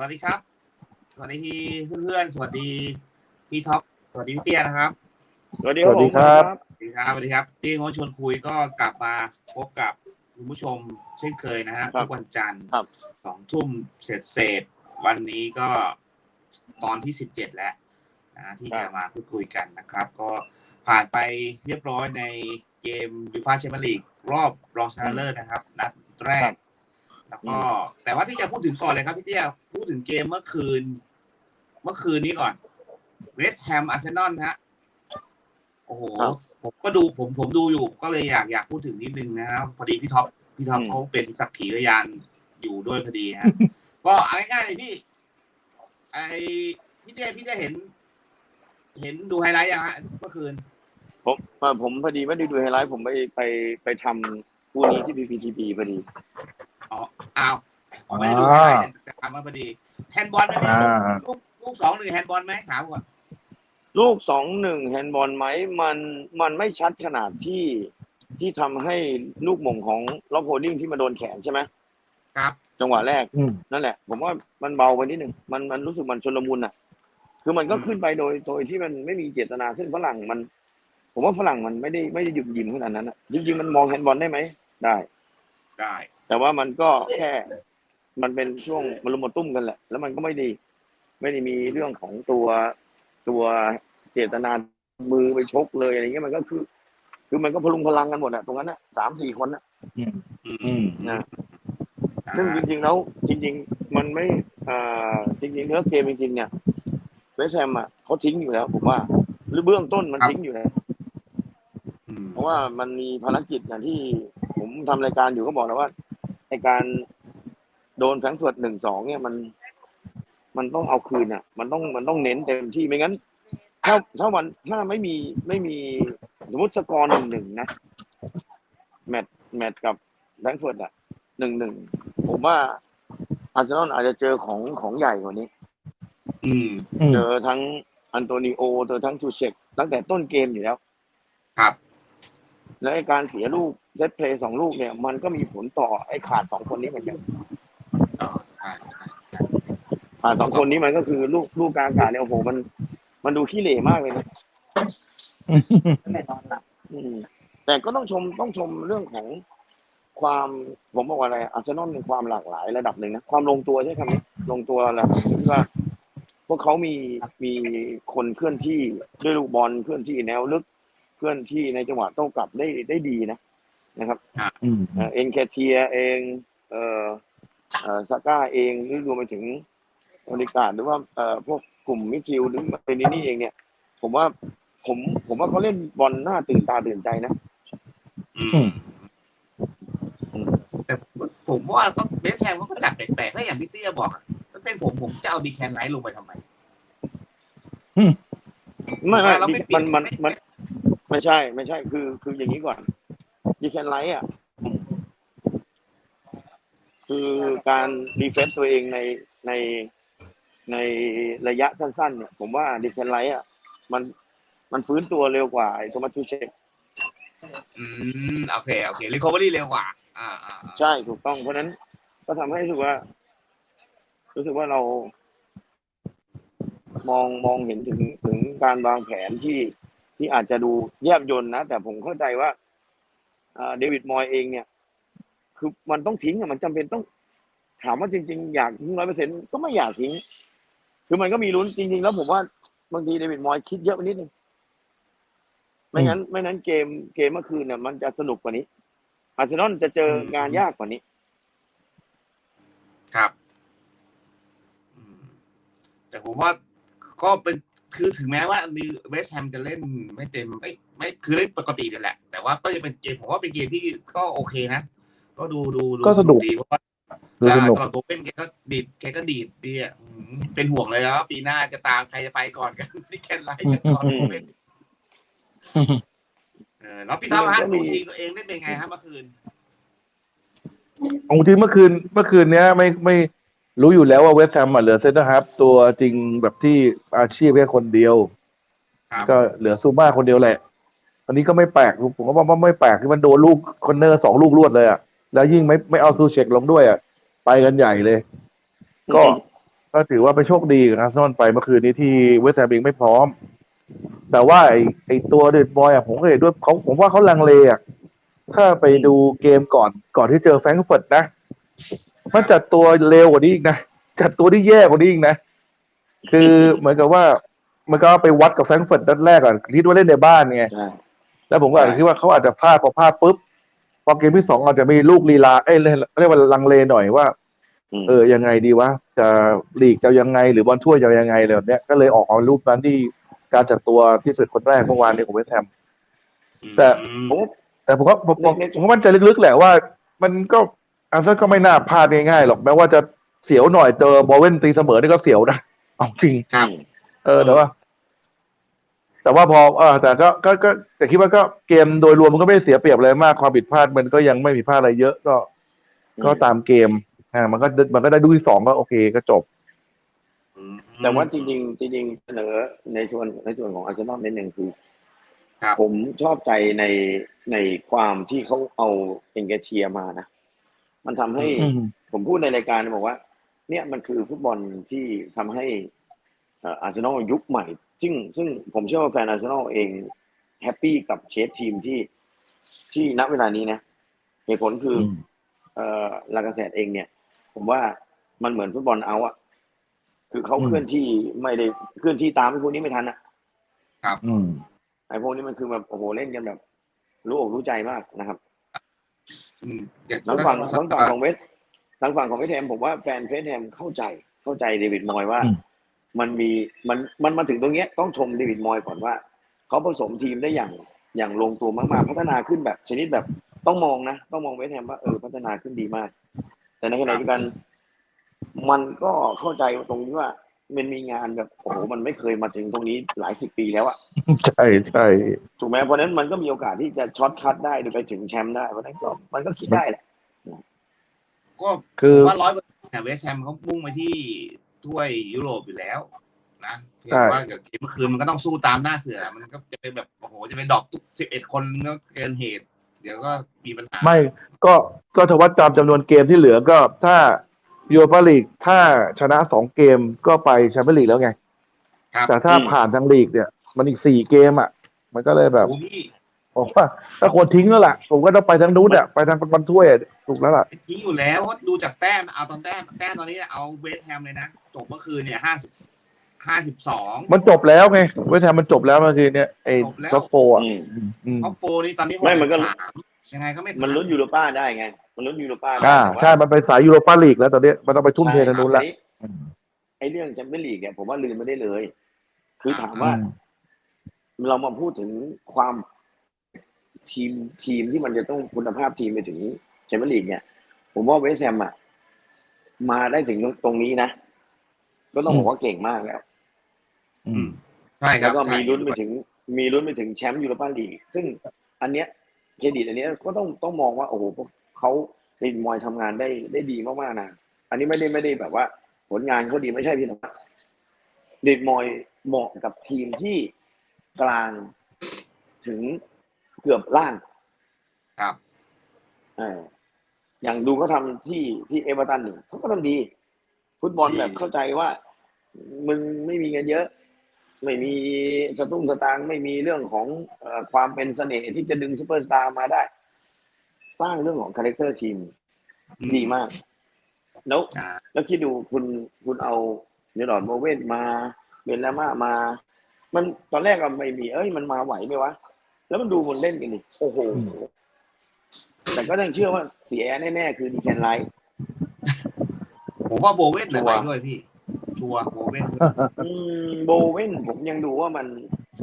วัสดีครับ สวัสดีเพื่อนๆ สวัสดีพี่ท็อป สวัสดีพี่เตี้ยนะครับ สวัสดีครับสวัสดีผมครับ สวัสดีครับ สวัสดีครับเตี้ยโงชวนคุยก็กลับมาพบกับคุณผู้ชมเช่นเคยนะฮะทุกวันจันทร์ครับสองทุ่มเสร็จเสร็จๆวันนี้ก็ตอนที่สิบเจ็ดแล้วนะที่จะมาพูดคุยกันนะครับ ก็ผ่านไปเรียบร้อยในเกมยูฟาแชมเปี้ยนลีกรอบรองชนะเลิศนะครับ นัดแรก แล้วก็แต่ว่าที่จะพูดถึงก่อนเลยครับพี่เตี้ยพูดถึงเกมเมื่อคืน เมื่อคืนนี้ก่อนเวสต์แฮมอาร์เซนอลฮะโอ้โหครับผมก็ดูผมผมดูอยู่ ก็เลยอยากอยากพูดถึงนิดนึงนะครับพอดีพี่ท็อปพี่ท็อปอืมเขาเป็นสักขีพยานอยู่ด้วยพอดีฮะก็เอาง่ายๆเลยพี่ ไอพี่เตี้ยพี่เตี้ยเห็น เห็นดูไฮไลท์ยังฮะเมื่อคืน ผมเอ่อผมพอดีไม่ได้ดูไฮไลท์ผมไปไปไปทำคู่นี้ที่ PPTP พอดีอ๋อ อ้าวอ๋อไม่ได้ดูไฮไลท์แต่ทำมาพอดีแฮนด์บอลไหมพี่อ่าลูกลูกสองหนึ่งแฮนด์บอลไหมถามก่อนลูกสองหนึ่งแฮนด์บอลไหมมันมันไม่ชัดขนาดที่ที่ทำให้ลูกหม่งของล็อกโฮดดิ้งที่มาโดนแขนใช่ไหมครับ จังหวะแรกอืมนั่นแหละ ผมว่ามันเบาไปนิดหนึ่งมันมันรู้สึกมันชนลมุนอะ คือมันก็อืมขึ้นไปโดยโดยที่มันไม่มีเจตนาขึ้นฝรั่งมัน ผมว่าฝรั่งมันไม่ได้ไม่ได้หยุมยิมขนาดนั้นอะจริงๆมันมองแฮนด์บอลได้ไหมได้ ได้ แต่ว่ามันก็แค่ มันเป็นช่วงมันลุมมาตุ้มกันแหละ แล้วมันก็ไม่ได้ไม่ได้มีเรื่องของตัวตัวเจตนามือไปชกเลยอะไรเงี้ยมันก็คือ คือมันก็พลุงพลังกันหมดอะตรงนั้นอะสามสี่คนอะอืมอือืมมนะซึ่งจริง ๆ แล้ว จริง ๆ มันไม่อ่าจริงๆเนื้อเกมจริงๆเนี่ยเวสต์แฮมอะเขาทิ้งอยู่แล้ว ผมว่าหรือเบื้องต้นมันทิ้งอยู่แล้วอืมเพราะว่ามันมีภารกิจอย่างที่ผมทำรายการอยู่ก็บอกแล้วว่า ในการโดนแฟรงก์เฟิร์ตหนึ่งสองเนี่ยมัน มันต้องเอาคืนอะ มันต้องมันต้องเน้นเต็มที่ไม่งั้น ถ้าถ้าวันถ้าไม่มีไม่มีสมมติสกอร์หนึ่งหนึ่งนะแมตช์แมตช์กับแฟรงก์เฟิร์ตอะหนึ่งหนึ่งผมว่าอาร์เซนอลอาจจะเจอของของใหญ่กว่านี้ อืมอืมเจอทั้งอันโตนิโอเจอทั้งจูเชกตั้งแต่ต้นเกมอยู่แล้ว ครับ แล้วไอ้การเสียลูกเซตเพลย์สองลูกเนี่ย มันก็มีผลต่อไอ้ขาดสองคนนี้เหมือนกันต่อใช่ใช่ขาดสองคนนี้มันก็คือลูกลูกกลางอากาศเนี่ยโอ้โหมัน มันดูขี้เหร่มากเลยนะอืมแต่ก็ต้องชมต้องชมเรื่องของความผมบอกว่าอะไรอาร์เซนอลมีความหลากหลายระดับหนึ่งนะความลงตัวใช่คำนี้ลงตัวแล้วที่ว่า พวกเขามีมีคนเคลื่อนที่ด้วยลูกบอลเคลื่อนที่แนวลึก เคลื่อนที่ในจังหวะโต้กลับได้ได้ดีนะนะครับอืมเอ็นแคเทียเองเอ่อเอ่อซาก้าเองหรือรวมไปถึงบริการหรือว่าเอ่อพวกกลุ่มมิดฟิลด์หรือเป็นนี่นี่เองเนี่ย ผมว่าผมผมว่าเขาเล่นบอลหน้าตื่นตาตื่นใจนะอือืมมอืมแต่ผมว่าก็เบสแชมป์เขาก็จัดแปลกๆถ้าอย่างพี่เตี้ยบอกอะถ้าเป็นผมผมจะเอาดีแคนไลท์ลงไปทำไมไม่ไม่เราไม่ปิดมันมันไม่มัน ไม่ใช่ ไม่ใช่ คือ คืออย่างนี้ก่อนดีแคนไลท์อะ คือการดีเฟนต์ตัวเองในในในระยะสั้นๆเนี่ย ผมว่าดีแคนไลท์อะ มันมันฟื้นตัวเร็วกว่าไอ้โทมัสทูเชกอืมโอเคโอเครีคอเวอรี่เร็วกว่า อ่าอ่าอ่าใช่ถูกต้อง เพราะฉะนั้นก็ทำให้รู้สึกว่า รู้สึกว่าเรา มองมองเห็นถึงถึงการวางแผนที่ ที่อาจจะดูแยบยนต์นะ แต่ผมเข้าใจว่าเดวิดมอยเองเนี่ย คือมันต้องทิ้งอะมันจำเป็นต้อง ถามว่าจริง ๆ อยากทิ้งร้อยเปอร์เซ็นก็ไม่อยากทิ้ง คือมันก็มีลุ้นจริง ๆ แล้วผมว่าบางทีเดวิดมอยคิดเยอะไปนิดนึงไม่งั้น ไม่นั้นเกมเกมเมื่อคืนเนี่ยมันจะสนุกกว่านี้ อาร์เซนอลจะเจองานยากกว่านี้ ครับแต่ผมว่าก็เป็น คือถึงแม้ว่าเวสแฮมจะเล่นไม่เต็มไม่ไม่คือเล่นปกตินี่แหละ แต่ว่าก็จะเป็นเกมผมว่าเป็นเกมที่ก็โอเคนะ ก็ดูดูดูก็สนุกดีเพราะว่าดูสนุกตลอดตัวเป็นแกก็ดีดแกก็ดีดดีอะอืมเป็นห่วงเลยแล้วาปีหน้าจะตามใครจะไปก่อนกันนี่แค่ไล่กันก่อนอืมเป็นเออแล้วพี่ท็อปฮะดูทีมตัวเองได้เป็นไงฮะเมื่อคืนของจริงเมื่อคืนเมื่อคืนเนี้ยไม่ไม่ รู้อยู่แล้วว่าเวสต์แฮมอะเหลือเซนเตอร์ฮับตัวจริงแบบที่อาชีพแค่คนเดียวครับก็เหลือซูมาคนเดียวแหละอันนี้ก็ไม่แปลกผมก็ว่าไม่แปลกที่มันโดนลูกคอนเนอร์สองลูกรวดเลยอะแล้วยิ่งไม่ไม่เอาซูเช็คลงด้วยอะไปกันใหญ่เลย ก็ก็ถือว่าไปนโชคดีกับอาร์เซนอลไปเมื่อคืนนี้ที่เวสต์แฮมเองไม่พร้อม แต่ว่าไอไอตัวเดดบอยอะผมก็เห็นด้วยเขาผมว่าเขาลังเลอะถ้าไปดูเกมก่อนก่อนที่เจอแฟรงก์เฟิร์ตนะ มันจัดตัวเร็วกว่านี้อีกนะจัดตัวที่แย่กว่านี้อีกนะ คือเหมือนกับว่า มันก็ไปวัดกับแฟรงก์เฟิร์ตนัดแรกก่อนคิดว่าเล่นในบ้านไงใช่แล้วผมก็อาจจะคิดว่าเขาอาจจะพลาดพอพลาดปุ๊บพอเกมที่สองอาจจะมีลูกลีลาเอ้ยเรียกเรียกว่าลังเลหน่อยว่าอืมเออยังไงดีวะจะลีกจะยังไง หรือบอลถ้วยจะยังไงเลยแบบเนี้ยก็เลยออกเอารูปนั้นที่การจัดตัวที่สุดคนแรกเมื่อวานนี้ของเวสต์แฮมแต่อืมผมแต่ผมก็ผมผมในในผมก็มั่นใจลึกๆแหละว่า มันก็ อาร์เซนอลก็ไม่น่าพลาดง่ายๆหรอกแม้ว่าจะเสียวหน่อยเจอบอลเว่นตีเสมอนี่ก็เสียวนะเอาจริงครับเออแต่ว่า แต่ว่าพอเออแต่ก็ก็ก็แต่คิดว่าก็เกมโดยรวมมันก็ไม่ได้เสียเปรียบอะไรมากความผิดพลาดมันก็ยังไม่มีพลาดอะไรเยอะก็ ก็ตามเกมอ่ามันก็มันก็ได้ดูที่สองก็โอเคก็จบอืมแต่ว่าจริงๆจริงๆเสนอในส่วนในส่วนของอาร์เซนอลนิดหนึ่งคือครับผมชอบใจในในความที่เขาเอาเอ็นเกเทียมานะ มันทำให้อืมผมพูดในรายการบอกว่า เนี่ยมันคือฟุตบอลที่ทำให้เอ่ออาร์เซนอลยุคใหม่ ซึ่งซึ่งผมเชื่อว่าแฟนอาร์เซนอลเองแฮปปี้กับเชฟทีมที่ที่ณเวลานี้นะเหตุผลคืออมเอ่อลากาเซตเองเนี่ย ผมว่ามันเหมือนฟุตบอลเอาอะคือเขาอืมเคลื่อนที่ไม่ได้เคลื่อนที่ตามไอ้พวกนี้ไม่ทันอะอืมไอ้พวกนี้มันคือแบบโอ้โหเล่นกันแบบ รู้อกรู้ใจมากนะครับอืมอย่าง ทางฝั่งทางฝั่งของเวสทางฝั่งของเวสต์แฮมผมว่าแฟนเวสต์แฮมเข้าใจเข้าใจเดวิดมอยว่าอืมมันมีมันมันมาถึงตรงเนี้ยต้องชมเดวิดมอยก่อนว่าเขาผสมทีมได้อย่างอย่างลงตัวมากๆ พัฒนาขึ้นแบบชนิดแบบต้องมองนะ ต้องมองเวสต์แฮมว่าเออพัฒนาขึ้นดีมาก แต่ในขณะเดียวกัน มันก็เข้าใจตรงที่ว่า มันมีงานแบบโอ้โหมันไม่เคยมาถึงตรงนี้หลายสิบปีแล้วอะใช่ใช่ถูกไหมเพราะฉะนั้นมันก็มีโอกาสที่จะช็อตคัดได้โดยไปถึงแชมป์ได้เพราะฉะนั้นก็มันก็คิดได้แหละก็คือว่าร้อยเปอร์เซ็นต์เวสแฮมเขามุ่งไปที่ถ้วยยุโรปอยู่แล้ว นะเพียงใช่แต่ว่าเดี๋ยวเกมเมื่อคืนมันก็ต้องสู้ตามหน้าเสือ มันก็จะเป็นแบบโอ้โหจะไปดรอกทุกสิบเอ็ดคนก็เกินเหตุ เดี๋ยวก็มีปัญหาไม่ ก็ก็ถ้าวัดตามจำนวนเกมที่เหลือก็ถ้า ยูโรปาลีกถ้าชนะสองเกมก็ไปแชมเปี้ยนลีกแล้วไง ครับแต่ถ้าอืมผ่านทางลีกเนี่ย มันอีกสี่เกมอะ มันก็เลยแบบโอ้พี่ผมว่า ถ้าควรทิ้งแล้วล่ะ ผมก็ต้องไปทางนู้นอะไปทางบอลถ้วยอะถูกแล้วล่ะ ทิ้งอยู่แล้วเพราะดูจากแต้มเอาตอนแต้มแต้มตอนนี้เอาเวสแฮมเลยนะ จบเมื่อคืนเนี่ยห้าสิบห้าสิบสองมันจบแล้วไงเวสต์แฮมมันจบแล้วเมื่อคืนเนี่ยไอ้จบแล้วท็อปโฟร์อะอืม อืมอืมท็อปโฟนี่ตอนนี้หกไม่มันก็สิบสาม ยังไงก็ไม่มันลุ้นยูโรป้าได้ไง มันลุ้นยูโรป้าได้อ่าแต่ว่าใช่ มันไปสายยูโรปาลีกแล้วตอนเนี้ยมันต้องไปทุ่มเททางนู้นละใช่ครับไอ้เรื่องแชมเปี้ยนลีกเนี่ยผมว่าลืมไม่ได้เลย คือถามว่าอืมเรามาพูดถึงความทีมทีมที่มันจะต้องคุณภาพทีมไปถึงแชมเปี้ยนลีกเนี่ย ผมว่าเวสต์แฮมอะมาได้ถึงตรงนี้นะ ก็ต้องบอกว่าเก่งมากแล้ว อืมใช่ครัแล้บวก็มีใช่ลุ้นไปถึง มีลุ้นไปถึงแชมป์ยูโรปาลีกซึ่งอันเนี้ย เครดิตอันเนี้ยก็ต้องต้องมองว่าโอ้โหพวกเขาเล่นมวยทำงานได้ได้ดีมากๆนะอันนี้ไม่ได้ไม่ได้แบบว่า ผลงานเขาดีไม่ใช่พี่นะเด็ดมอยเหมาะกับทีมที่กลางถึงเกือบล่างครับเอออย่างดูเขาทำที่ที่เอเวอร์ตันหนึ่งเขาก็ทำดี ฟุตบอลดีแบบเข้าใจว่า มึงไม่มีเงินเยอะ ไม่มีสตุ้งสตางค์ไม่มีเรื่องของเออความเป็นเสน่ห์ที่จะดึงซูเปอร์สตาร์มาได้ สร้างเรื่องของคาแรคเตอร์ทีมดีมาก แล้วอ่าแล้วคิดดูคุณคุณเอาเนดอร์ดโมเวนมาเบนลามามา มันตอนแรกก็ไม่มี เอ้ยมันมาไหวไหมวะ แล้วมันดูคนเล่นกันดิโอ้โหอืมแต่ก็ยังเชื่อว่าเสียแน่ๆคือดีแคนไลท์ผมว่าโบเว่นเลยชัไปวร์ด้วยพี่ ชัวร์โบเว่นด้วยอืมโบเว่นผมยังดูว่ามัน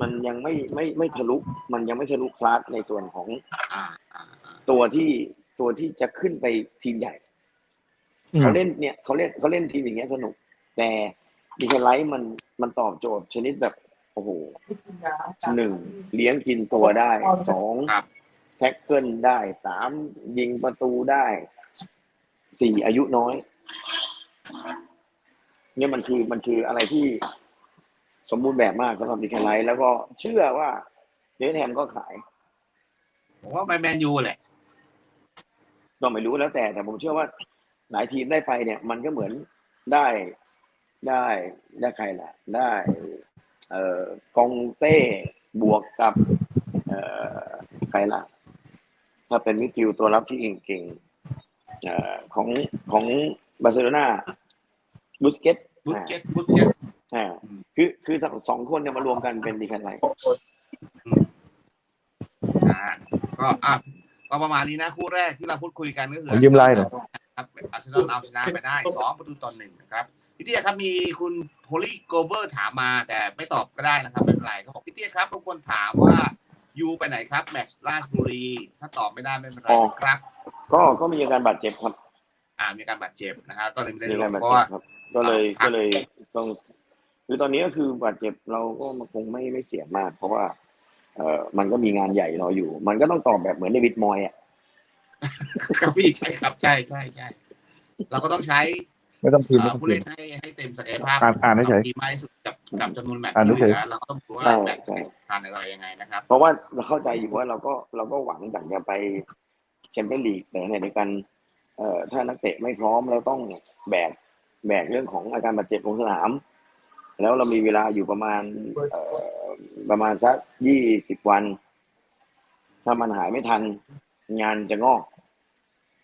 มันยังไม่ไม่ไม่ทะลุมันยังไม่ทะลุคลาสในส่วนของอ่าอ่าอ่าตัวที่ตัวที่จะขึ้นไปทีมใหญ่อืมเขาเล่นเนี่ยเขาเล่นเขาเล่นทีมอย่างเงี้ยสนุก แต่ดีแคนไลท์มันมันตอบโจทย์ชนิดแบบโอ้โหหนึ่งเลี้ยงกินตัวได้สองครับแท็กเกิลได้สามยิงประตูได้สี่อายุน้อย เนี่ยมันคือมันคืออะไรที่สมบูรณ์แบบมากสำหรับดีแคนไลท์แล้วก็เชื่อว่าเนธแฮมก็ขาย ผมว่าไปแมนยูแหละก็ไม่รู้แล้วแต่แต่ผมเชื่อว่าหลายทีมได้ไปเนี่ย มันก็เหมือนได้ได้ได้ใครล่ะ ได้ เอ่อกองเต้บวกกับ เอ่อใครล่ะ ถ้าเป็นมิดฟิลด์ตัวรับที่เก่งๆเอ่อของของบาร์เซโลนาบุสเกต บุสเกตบุสเกตอ่าอืมคือคือสองสองคนเนี่ยมารวมกันเป็นดีแคนไลอ่าก็อะก็ประมาณนี้นะคู่แรกที่เราพูดคุยกันก็คือผมยืมไลน์หน่อยครับอาร์เซนอลเอาชนะไปได้สองประตูต่อหนึ่งนะครับพี่เตี้ยครับมีคุณโพลีโกเบอร์ถามมาแต่ไม่ตอบก็ได้นะครับไม่เป็นไรเขาบอกพี่เตี้ยครับทุกคนถามว่ายูไปไหนครับ แมตช์ราชบุรี ถ้าตอบไม่ได้ไม่เป็นไรนะครับ ก็ก็มีอาการบาดเจ็บครับ อ่ามีการบาดเจ็บนะครับก็เลยไม่ได้มีลอาการงบาดเพราะเจ็ว่า บครับ ก็เลยครับก็เลยต้องคือตอนนี้ก็คือบาดเจ็บเราก็คงไม่ไม่เสี่ยงมาก เพราะว่า เอ่อมันก็มีงานใหญ่รออยู่ มันก็ต้องตอบแบบเหมือนเดวิดมอยอะครับพี่ใช่ครับใช่ใช่ใช่เราก็ต้องใช้ไม่ต้องพิมพ์ไม่เอ่อต้องผู้พิเล่มนพ์ ให้ให้เต็มศักยภาพอ่านอ่านเฉยดีมากที่สุดกับกับจำนวนแมตช์อ่านที่เฉยเหลือเราก็ต้องดูว่าใช่แมตช์ใช่ไหนสำคัญอะไรยังไงนะครับ เพราะว่าเราเข้าใจอยู่ว่าเราก็เราก็หวังอยากจะไปแชมเปี้ยนลีกแต่ในเดียวกัน เอ่อถ้านักเตะไม่พร้อมเราต้องแบกแบกเรื่องของอาการบาดเจ็บลงสนาม แล้วเรามีเวลาอยู่ประมาณเอ่อประมาณสักยี่สิบวัน ถ้ามันหายไม่ทันงานจะงอก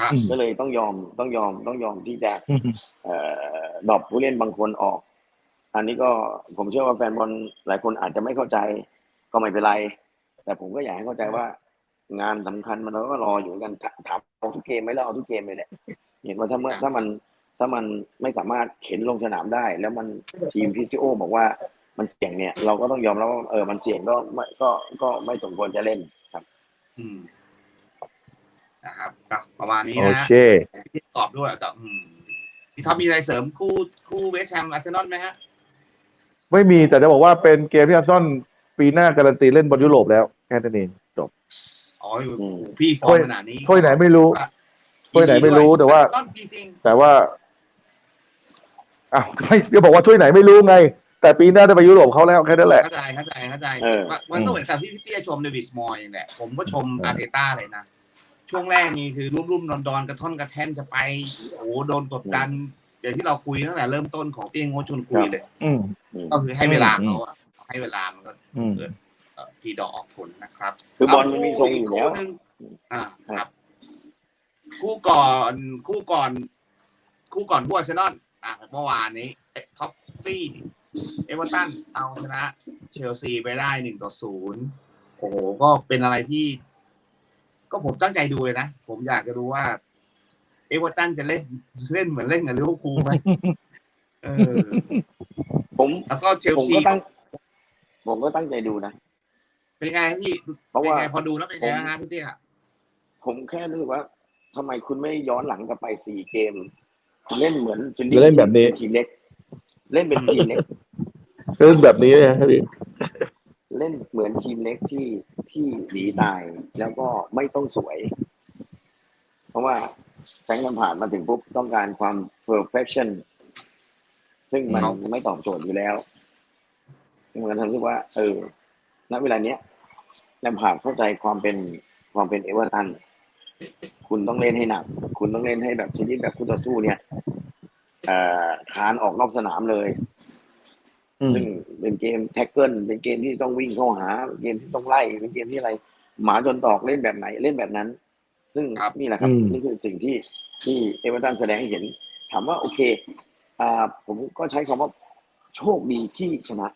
ครับอืมก็เลยต้องยอมต้องยอมต้องยอมที่จะอืมเอ่อดรอปผู้เล่นบางคนออก อันนี้ก็ผมเชื่อว่าแฟนบอลหลายคนอาจจะไม่เข้าใจ ก็ไม่เป็นไร แต่ผมก็อยากให้เข้าใจว่า งานสำคัญมันเราก็รออยู่เหมือนกันถถามเอาทุกเกมไหมเราเอาทุกเกมเลยแหละเห็นว่าถ้าเมื่อถ้ามันถ้ามันไม่สามารถเข็นลงสนามได้ แล้วมันทีมพีซีโอบอกว่ามันเสี่ยงเนี่ย เราก็ต้องยอมรับว่าเออมันเสี่ยงก็ไม่ก็ก็ไม่สมควรจะเล่นครับ อืมนะครับก็ประมาณนี้โอนะเคที่ตอบด้วยแต่อืมพี่ท็อปมีอะไรเสริมคู่คู่เวสต์แฮมอาร์เซนอลไหมฮะ ไม่มีแต่จะบอกว่าเป็นเกมที่อาร์เซนอลปีหน้าการันตีเล่นบอลยุโรปแล้วแค่นั้นเองจบ อ๋ออืมพี่ฟอร์มขนาดนี้ถ้วยไหนไม่รู้ถ้วยไหนไม่รู้แต่ว่า ต้นจริงแต่ว่าอ้าวไม่จะบอกว่าถ้วยไหนไม่รู้ไง แต่ปีหน้าได้ไปยุโรปเขาแล้วแค่นั้นๆแหละ เข้าใจเข้าใจเข้าใจเออ ว่ามันก็เหมือนกับที่พี่เตี้ยชมเดวิสมอยแหละผมก็ชมเออออาร์เตต้าเลยนะ ช่วงแรกนี่คือรุ่มๆดอนๆกระท่อนกระแท่นจะไปโอ้โหโดนกดดันอย่างที่เราคุยตั้งแต่เริ่มต้นของเตี้ยงโงชวนคุยเลย อืม อืม ก็คือให้เวลาอืมเขาอะให้เวลามันก็อืม เกิด เอ่อพีดอกออกผลนะครับคือบอลมันมีทรงอยู่แล้วคู่หนึ่งอ่าครับ คู่ก่อนคู่ก่อน คู่ก่อนพวกอาร์เซนอลอะเมื่อวานนี้ท็อปฟี่เอเวอร์ตันเอาชนะเชลซีไปได้หนึ่งต่อศูนย์โอ้โหก็เป็นอะไรที่ ก็ผมตั้งใจดูเลยนะ ผมอยากจะดูว่า เอเวอร์ตันจะเล่นเล่นเหมือนเล่นกับลิเวอร์พูลไหมเออผมแล้วก็เชลผมซีก็ตั้งผมก็ตั้งใจดูนะ เป็นไงพี่เพราะเป็นว่าไงพอดูแล้วเป็นไงฮะพี่เตี้ยผมแค่รู้สึกว่าทำไมคุณไม่ย้อนหลังกลับไปสี่เกมคุณเล่นเหมือนฟิลเล่นแบบนี้ทีมเล็ก เล่นเป็นทีมเล็กเล่นแบบนี้เลยครับพี่เล่นเหมือนทีมเล็กที่ที่หนีตายแล้วก็ไม่ต้องสวย เพราะว่าแสงกันผ่านมาถึงปุ๊บต้องการความ perfection ซึ่งมันครับไม่ตอบโจทย์อยู่แล้วเหมือนทำให้ว่า เออณเวลาเนี้ย แลมพาร์ดเข้าใจความเป็นความเป็นเอเวอร์ตันคุณต้องเล่นให้หนัก คุณต้องเล่นให้แบบชนิดแบบคู่ต่อสู้เนี่ยเอ่อคานออกนอกสนามเลยอืมซึ่งเป็นเกมแท็กเกิลเป็นเกมที่ต้องวิ่งเข้าหาเป็นเกมที่ต้องไล่เป็นเกมที่อะไร หมาจนตอกเล่นแบบไหนเล่นแบบนั้น ซึ่งครับนี่แหละครับอืมนี่คือสิ่งที่ที่เอเวอร์ตันแสดงให้เห็น ถามว่าโอเค อ่า ผมก็ใช้คำว่าโชคดีที่ชนะ